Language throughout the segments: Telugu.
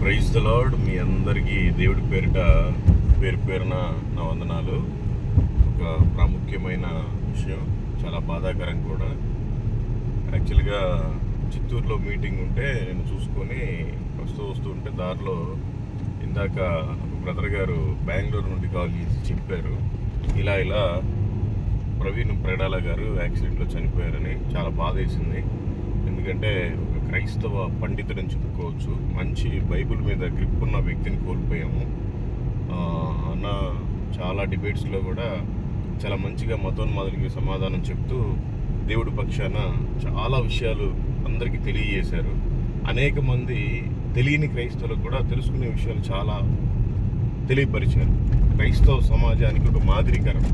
ప్రైజ్ ద లార్డ్ మీ అందరికీ దేవుడి పేరిట పేరు పేరున నా వందనాలు. ఒక ప్రాముఖ్యమైన విషయం చాలా బాధాకరం కూడా. యాక్చువల్గా చిత్తూరులో మీటింగ్ ఉంటే నేను చూసుకొని వస్తూ వస్తూ ఉంటే దారిలో ఇందాక బ్రదర్ గారు బెంగళూరు నుండి కాల్ చేసి చెప్పారు. ఇలా ఇలా ప్రవీణ్ ప్రేడాల గారు యాక్సిడెంట్లో చనిపోయారని చాలా బాధ వేసింది ఎందుకంటే క్రైస్తవ పండితుడని చెప్పుకోవచ్చు. మంచి బైబిల్ మీద గ్రిప్ ఉన్న వ్యక్తిని కోల్పోయాము. అన్న చాలా డిబేట్స్లో కూడా చాలా మంచిగా మతోన్మాదులకి సమాధానం చెప్తూ దేవుడి పక్షాన చాలా విషయాలు అందరికీ తెలియజేశారు. అనేక మంది తెలియని క్రైస్తవులకు కూడా తెలుసుకునే విషయాలు చాలా తెలియపరిచారు. క్రైస్తవ సమాజానికి ఒక మాదిరికరం.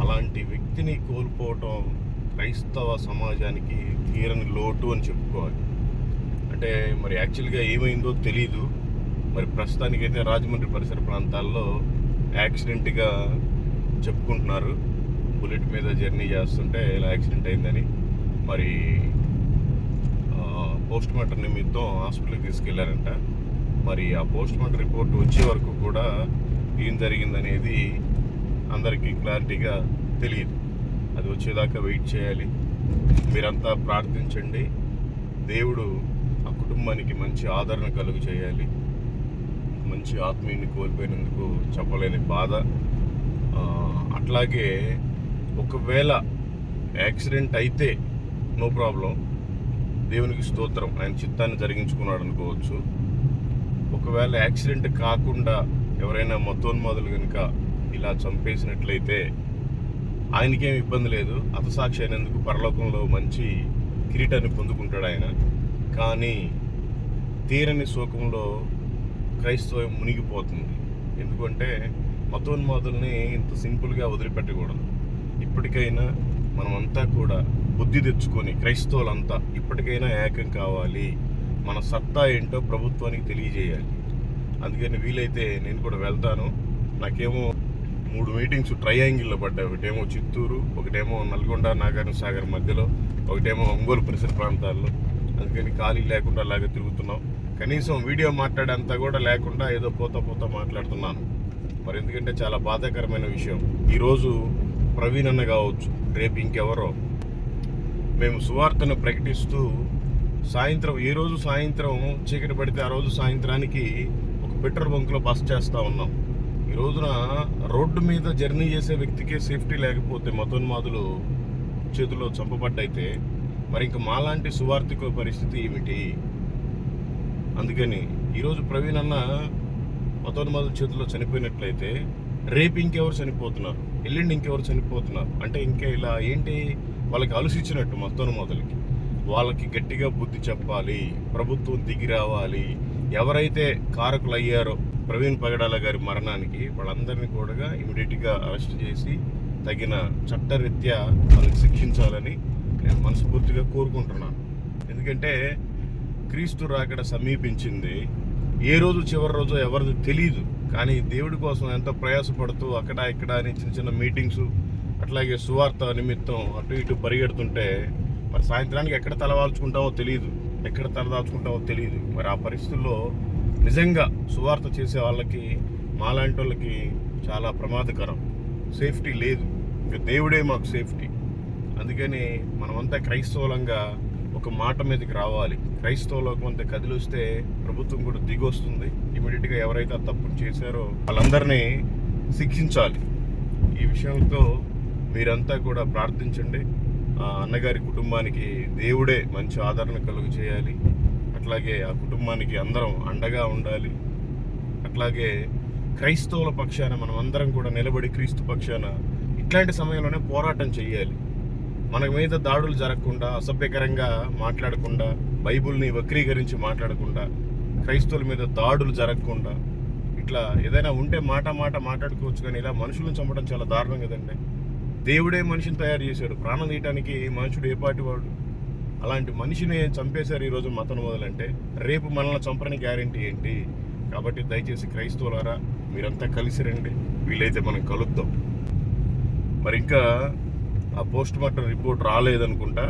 అలాంటి వ్యక్తిని కోల్పోవటం క్రైస్తవ సమాజానికి తీరని లోటు అని చెప్పుకోవాలి. అంటే మరి యాక్చువల్గా ఏమైందో తెలీదు. మరి ప్రస్తుతానికైతే రాజమండ్రి పరిసర ప్రాంతాల్లో యాక్సిడెంట్గా చెప్పుకుంటున్నారు. బుల్లెట్ మీద జర్నీ చేస్తుంటే ఇలా యాక్సిడెంట్ అయిందని. మరి పోస్ట్ మార్టం నిమిత్తం హాస్పిటల్కి తీసుకెళ్ళారంట. మరి ఆ పోస్ట్ మార్టం రిపోర్ట్ వచ్చే వరకు కూడా ఏం జరిగిందనేది అందరికీ క్లారిటీగా తెలియదు. అది వచ్చేదాకా వెయిట్ చేయాలి. మీరంతా ప్రార్థించండి. దేవుడు కుటుంబానికి మంచి ఆదరణ కలుగు చేయాలి మంచి ఆత్మీయుని కోల్పోయినందుకు చెప్పలేని బాధ. అట్లాగే ఒకవేళ యాక్సిడెంట్ అయితే నో ప్రాబ్లం. దేవునికి స్తోత్రం. ఆయన చిత్తాన్ని జరిగించుకున్నాడు అనుకోవచ్చు. ఒకవేళ యాక్సిడెంట్ కాకుండా ఎవరైనా మతోన్మాదులు కనుక ఇలా చంపేసినట్లయితే ఆయనకేం ఇబ్బంది లేదు. అతసాక్షి అయినందుకు పరలోకంలో మంచి కిరీటాన్ని పొందుకుంటాడు ఆయన. కానీ తీరని శోకంలో క్రైస్తవం మునిగిపోతుంది. ఎందుకంటే మతోన్మాదుల్ని ఇంత సింపుల్గా వదిలిపెట్టకూడదు. ఇప్పటికైనా మనమంతా కూడా బుద్ధి తెచ్చుకొని క్రైస్తవులంతా ఇప్పటికైనా ఏకం కావాలి. మన సత్తా ఏంటో ప్రభుత్వానికి తెలియజేయాలి. అందుకని వీలైతే నేను కూడా వెళ్తాను. నాకేమో మూడు మీటింగ్స్ ట్రయాంగిల్లో పడ్డాయి. ఒకటేమో చిత్తూరు ఒకటేమో నల్గొండ నాగార్జున సాగర్ మధ్యలో ఒకటేమో ఒంగోలు పరిసర ప్రాంతాల్లో. అందుకని ఖాళీ లేకుండా అలాగే తిరుగుతున్నాం. కనీసం వీడియో మాట్లాడేంత కూడా లేకుండా ఏదో పోతా పోతా మాట్లాడుతున్నాను. మరి ఎందుకంటే చాలా బాధాకరమైన విషయం. ఈరోజు ప్రవీణ్ అన్న కావచ్చు రేపు ఇంకెవరో. మేము సువార్తను ప్రకటిస్తూ సాయంత్రం ఏ రోజు సాయంత్రం చీకటి పడితే ఆ రోజు సాయంత్రానికి ఒక పెట్రోల్ బంక్లో బస్ చేస్తూ ఉన్నాం. ఈ రోజున రోడ్డు మీద జర్నీ చేసే వ్యక్తికే సేఫ్టీ లేకపోతే మతోన్మాదులు చేతిలో చంపబడ్డైతే మరి ఇంక మాలాంటి సువార్థిక పరిస్థితి ఏమిటి? అందుకని ఈరోజు ప్రవీణ్ అన్న మతోన్మాదుల చేతిలో చనిపోయినట్లయితే రేపు ఇంకెవరు చనిపోతున్నారు? ఎల్లుండి ఇంకెవరు చనిపోతున్నారు? అంటే ఇంకా ఇలా ఏంటి? వాళ్ళకి అలసిచ్చినట్టు మతోన్మాదులకి. వాళ్ళకి గట్టిగా బుద్ధి చెప్పాలి ప్రభుత్వం దిగి రావాలి. ఎవరైతే కారకులు అయ్యారో ప్రవీణ్ పగడాల గారి మరణానికి వాళ్ళందరినీ కూడా ఇమీడియట్గా అరెస్ట్ చేసి తగిన చట్టరీత్యా వాళ్ళకి శిక్షించాలని నేను మనస్ఫూర్తిగా కోరుకుంటున్నాను. ఎందుకంటే క్రీస్తు రాకడ సమీపించింది. ఏ రోజు చివరి రోజు ఎవరిది తెలియదు కానీ దేవుడి కోసం ఎంతో ప్రయాసపడుతూ అక్కడ ఇక్కడ అని చిన్న చిన్న మీటింగ్స్ అట్లాగే సువార్త నిమిత్తం అటు ఇటు పరిగెడుతుంటే మరి సాయంత్రానికి ఎక్కడ తలవాల్చుకుంటామో తెలియదు ఎక్కడ తలదాల్చుకుంటావో తెలియదు మరి ఆ పరిస్థితుల్లో నిజంగా సువార్త చేసే వాళ్ళకి మాలాంటి వాళ్ళకి చాలా ప్రమాదకరం. సేఫ్టీ లేదు. ఇంకా దేవుడే మాకు సేఫ్టీ అందుకని మనమంతా క్రైస్తవులంగా ఒక మాట మీదకి రావాలి. క్రైస్తవులకు కొంత కదిలిస్తే ప్రభుత్వం కూడా దిగొస్తుంది. ఇమీడియట్గా ఎవరైతే ఆ చేశారో వాళ్ళందరినీ శిక్షించాలి. ఈ విషయంతో మీరంతా కూడా ప్రార్థించండి. ఆ అన్నగారి కుటుంబానికి దేవుడే మంచి ఆదరణ కలుగు చేయాలి. అట్లాగే ఆ కుటుంబానికి అందరం అండగా ఉండాలి. అట్లాగే క్రైస్తవుల పక్షాన మనం అందరం కూడా నిలబడి క్రీస్తు పక్షాన ఇట్లాంటి సమయంలోనే పోరాటం చేయాలి మన మీద దాడులు జరగకుండా అసభ్యకరంగా మాట్లాడకుండా బైబుల్ని వక్రీకరించి మాట్లాడకుండా క్రైస్తవుల మీద దాడులు జరగకుండా ఇట్లా ఏదైనా ఉంటే మాట మాట మాట్లాడుకోవచ్చు కానీ ఇలా మనుషులను చంపడం చాలా దారుణం కదండి. దేవుడే మనిషిని తయారు చేశాడు. ప్రాణం తీయటానికి మనుషుడు ఏ పాటి వాడు? అలాంటి మనిషిని చంపేశారు ఈరోజు మతం మొదలంటే రేపు మనల్ని చంపని గ్యారంటీ ఏంటి? కాబట్టి దయచేసి క్రైస్తవులారా మీరంతా కలిసి రండి. వీలైతే మనం కలుద్దాం. మరి ఇంకా ఆ పోస్ట్ మార్టం రిపోర్ట్ రాలేదనుకుంటా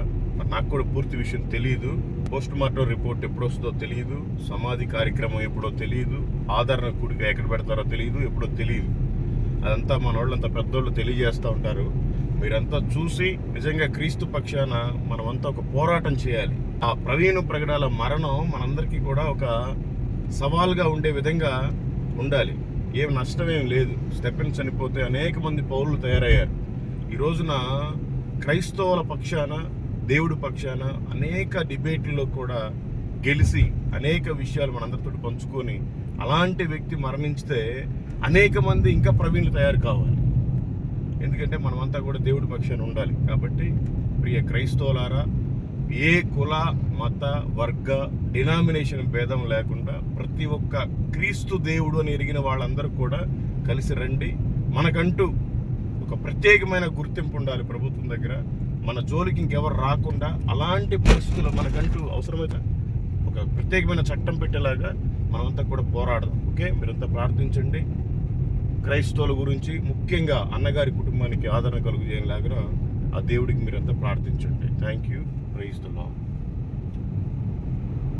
నాకు కూడా పూర్తి విషయం తెలియదు పోస్ట్ మార్టం రిపోర్ట్ ఎప్పుడు వస్తుందో తెలియదు సమాధి కార్యక్రమం ఎప్పుడో తెలియదు ఆదరణ కూడిక ఎక్కడ పెడతారో తెలియదు ఎప్పుడో తెలియదు అదంతా మన వాళ్ళంతా పెద్దోళ్ళు తెలియజేస్తూ ఉంటారు. మీరంతా చూసి నిజంగా క్రీస్తు పక్షాన మనమంతా ఒక పోరాటం చేయాలి. ఆ ప్రవీణ ప్రగడాల మరణం మనందరికీ కూడా ఒక సవాల్గా ఉండే విధంగా ఉండాలి. ఏం నష్టమేం లేదు. స్టెపెన్ చనిపోతే అనేక మంది పౌరులు తయారయ్యారు. ఈ రోజున క్రైస్తవుల పక్షాన దేవుడి పక్షాన అనేక డిబేట్లలో కూడా గెలిచి అనేక విషయాలు మనందరితో పంచుకొని అలాంటి వ్యక్తి మరణించితే అనేక మంది ఇంకా ప్రవీణులు తయారు కావాలి. ఎందుకంటే మనమంతా కూడా దేవుడి పక్షాన ఉండాలి. కాబట్టి ప్రియ క్రైస్తవులారా ఏ కుల మత వర్గ డినామినేషన్ భేదం లేకుండా ప్రతి ఒక్క క్రీస్తు దేవుడు అని ఎరిగిన వాళ్ళందరూ కూడా కలిసి రండి. మనకంటూ ఒక ప్రత్యేకమైన గుర్తింపు ఉండాలి ప్రభుత్వం దగ్గర. మన జోలికి ఇంకెవరు రాకుండా అలాంటి పరిస్థితులు మనకంటూ అవసరమైతే ఒక ప్రత్యేకమైన చట్టం పెట్టేలాగా మనమంతా కూడా పోరాడదాం. ఓకే? మీరంతా ప్రార్థించండి. క్రైస్తవుల గురించి ముఖ్యంగా అన్నగారి కుటుంబానికి ఆదరణ కలుగు చేయలాగా ఆ దేవుడికి మీరంతా ప్రార్థించండి. Thank you praise the lord